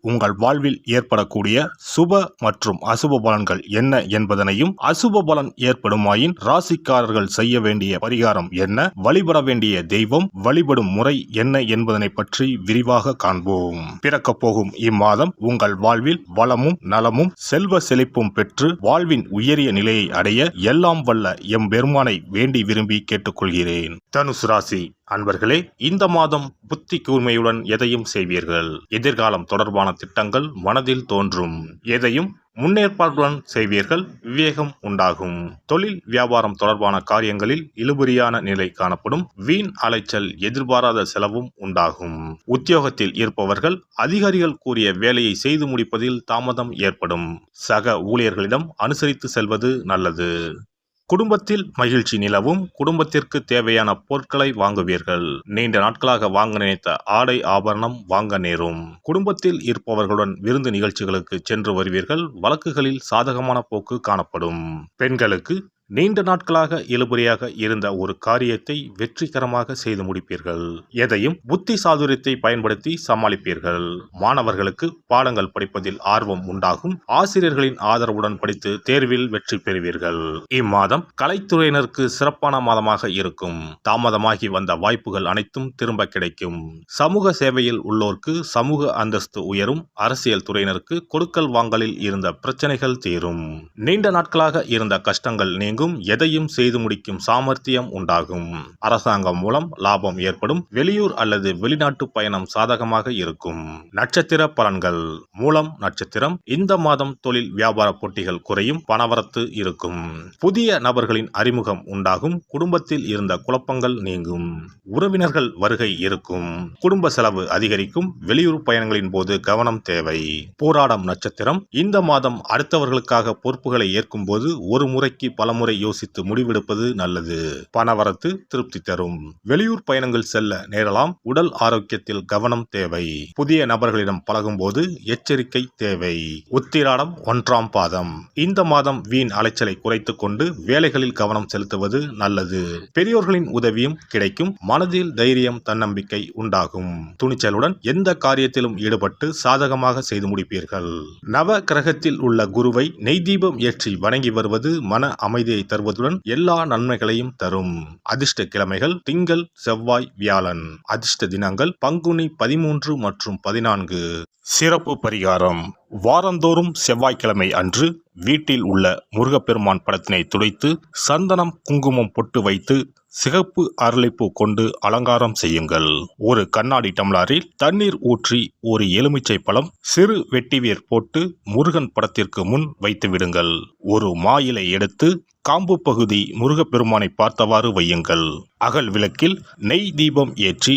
உங்கள் வாழ்வில் ஏற்படக்கூடிய சுப மற்றும் அசுப பலன்கள் என்ன என்பதனையும் அசுப பலன் ஏற்படுமாயின் ராசிக்காரர்கள் செய்ய வேண்டிய பரிகாரம் என்ன? வழிபட வேண்டிய தெய்வம் வழிபடும் முறை என்ன என்பதனை பற்றி விரிவாக காண்போம். பிறக்கப் போகும் இம்மாதம் உங்கள் வாழ்வில் வளமும் நலமும் செல்வ செழிப்பும் பெற்று வாழ்வின் உயரிய நிலையை அடைய எல்லாம் வல்ல எம் பெருமானை வேண்டி விரும்பி கேட்டுக்கொள்கிறேன். தனுசு ராசி. அன்பர்களே இந்த மாதம் புத்தி கூர்மையுடன் எதையும் செய்வீர்கள்? எதிர்காலம் தொடர்பான திட்டங்கள் மனதில் தோன்றும். எதையும் முன்னேற்பாட்டுடன் செய்வீர்கள் விவேகம் உண்டாகும். தொழில் வியாபாரம் தொடர்பான காரியங்களில் இழுபறியான நிலை காணப்படும். வீண் அலைச்சல் எதிர்பாராத செலவும் உண்டாகும். உத்தியோகத்தில் இருப்பவர்கள் அதிகாரிகள் கூறிய வேலையை செய்து முடிப்பதில் தாமதம் ஏற்படும். சக ஊழியர்களிடம் அனுசரித்து செல்வது நல்லது. குடும்பத்தில் மகிழ்ச்சி நிலவும் குடும்பத்திற்கு தேவையான பொருட்களை வாங்குவீர்கள். நீண்ட நாட்களாக வாங்க நினைத்த ஆடை ஆபரணம் வாங்க நேரும். குடும்பத்தில் இருப்பவர்களுடன் விருந்து நிகழ்ச்சிகளுக்கு சென்று வருவீர்கள். வழக்குகளில் சாதகமான போக்கு காணப்படும். பெண்களுக்கு நீண்ட நாட்களாக இழுபறியாக இருந்த ஒரு காரியத்தை வெற்றிகரமாக செய்து முடிப்பீர்கள். எதையும் புத்தி சாதுரியத்தை பயன்படுத்தி சமாளிப்பீர்கள். மாணவர்களுக்கு பாடங்கள் படிப்பதில் ஆர்வம் உண்டாகும். ஆசிரியர்களின் ஆதரவுடன் படித்து தேர்வில் வெற்றி பெறுவீர்கள். இம்மாதம் கலைத்துறையினருக்கு சிறப்பான மாதமாக இருக்கும். தாமதமாகி வந்த வாய்ப்புகள் அனைத்தும் திரும்ப கிடைக்கும். சமூக சேவையில் உள்ளோருக்கு சமூக அந்தஸ்து உயரும். அரசியல் துறையினருக்கு கொடுக்கல் வாங்கலில் இருந்த பிரச்சனைகள் தீரும். நீண்ட நாட்களாக இருந்த கஷ்டங்கள் நீங்கும். எதையும் செய்து முடிக்கும் சாமர்த்தியம் உண்டாகும். அரசாங்கம் மூலம் லாபம் ஏற்படும் வெளியூர் அல்லது வெளிநாட்டு பயணம் சாதகமாக இருக்கும். நட்சத்திர பலன்கள். மூலம் நட்சத்திரம் இந்த மாதம் தொழில் வியாபார போட்டிகள் குறையும் பணவரத்து இருக்கும். புதிய நபர்களின் அறிமுகம் உண்டாகும் குடும்பத்தில் இருந்த குழப்பங்கள் நீங்கும். உறவினர்கள் வருகை இருக்கும். குடும்ப செலவு அதிகரிக்கும் வெளியூர் பயணங்களின் போது கவனம் தேவை. போராடம் நட்சத்திரம் இந்த மாதம் அடுத்தவர்களுக்காக பொறுப்புகளை ஏற்கும் போது ஒரு முறைக்கு பலமுறை யோசித்து முடிவெடுப்பது நல்லது. பணவரத்து திருப்தி தரும். வெளியூர் பயணங்கள் செல்ல நேரலாம். உடல் ஆரோக்கியத்தில் கவனம் தேவை. புதிய நபர்களிடம் பழகும் போது எச்சரிக்கை தேவை. உத்திராடம் ஒன்றாம் பாதம். இந்த மாதம் வீண் அலைச்சலை குறைத்துக் கொண்டு வேலைகளில் கவனம் செலுத்துவது நல்லது. பெரியோர்களின் உதவியும் கிடைக்கும். மனதில் தைரியம் தன்னம்பிக்கை உண்டாகும். துணிச்சலுடன் எந்த காரியத்திலும் ஈடுபட்டு சாதகமாக செய்து முடிப்பீர்கள். நவ கிரகத்தில் உள்ள குருவை நெய் தீபம் ஏற்றி வணங்கி வருவது மன அமைதி அமைதியை தருவதுடன் எல்லா நன்மைகளையும் தரும். அதிர்ஷ்ட கிழமைகள் திங்கள் செவ்வாய் வியாழன். அதிர்ஷ்ட தினங்கள் பங்குனி பதிமூன்று மற்றும் பதினான்கு. சிறப்பு பரிகாரம். வாரந்தோறும் செவ்வாய்க்கிழமை அன்று வீட்டில் உள்ள முருகப்பெருமான் படத்தினை துடைத்து சந்தனம் குங்குமம் பொட்டு வைத்து சிகப்பு அரளிப்பூ கொண்டு அலங்காரம் செய்யுங்கள். ஒரு கண்ணாடி டம்ளாரில் தண்ணீர் ஊற்றி ஒரு எலுமிச்சை பழம் சிறு வெட்டிவேர் போட்டு முருகன் படத்திற்கு முன் வைத்து விடுங்கள். ஒரு மாயிலை எடுத்து காம்பு பகுதி முருகப்பெருமானை பார்த்தவாறு வையுங்கள். அகல் விளக்கில் நெய் தீபம் ஏற்றி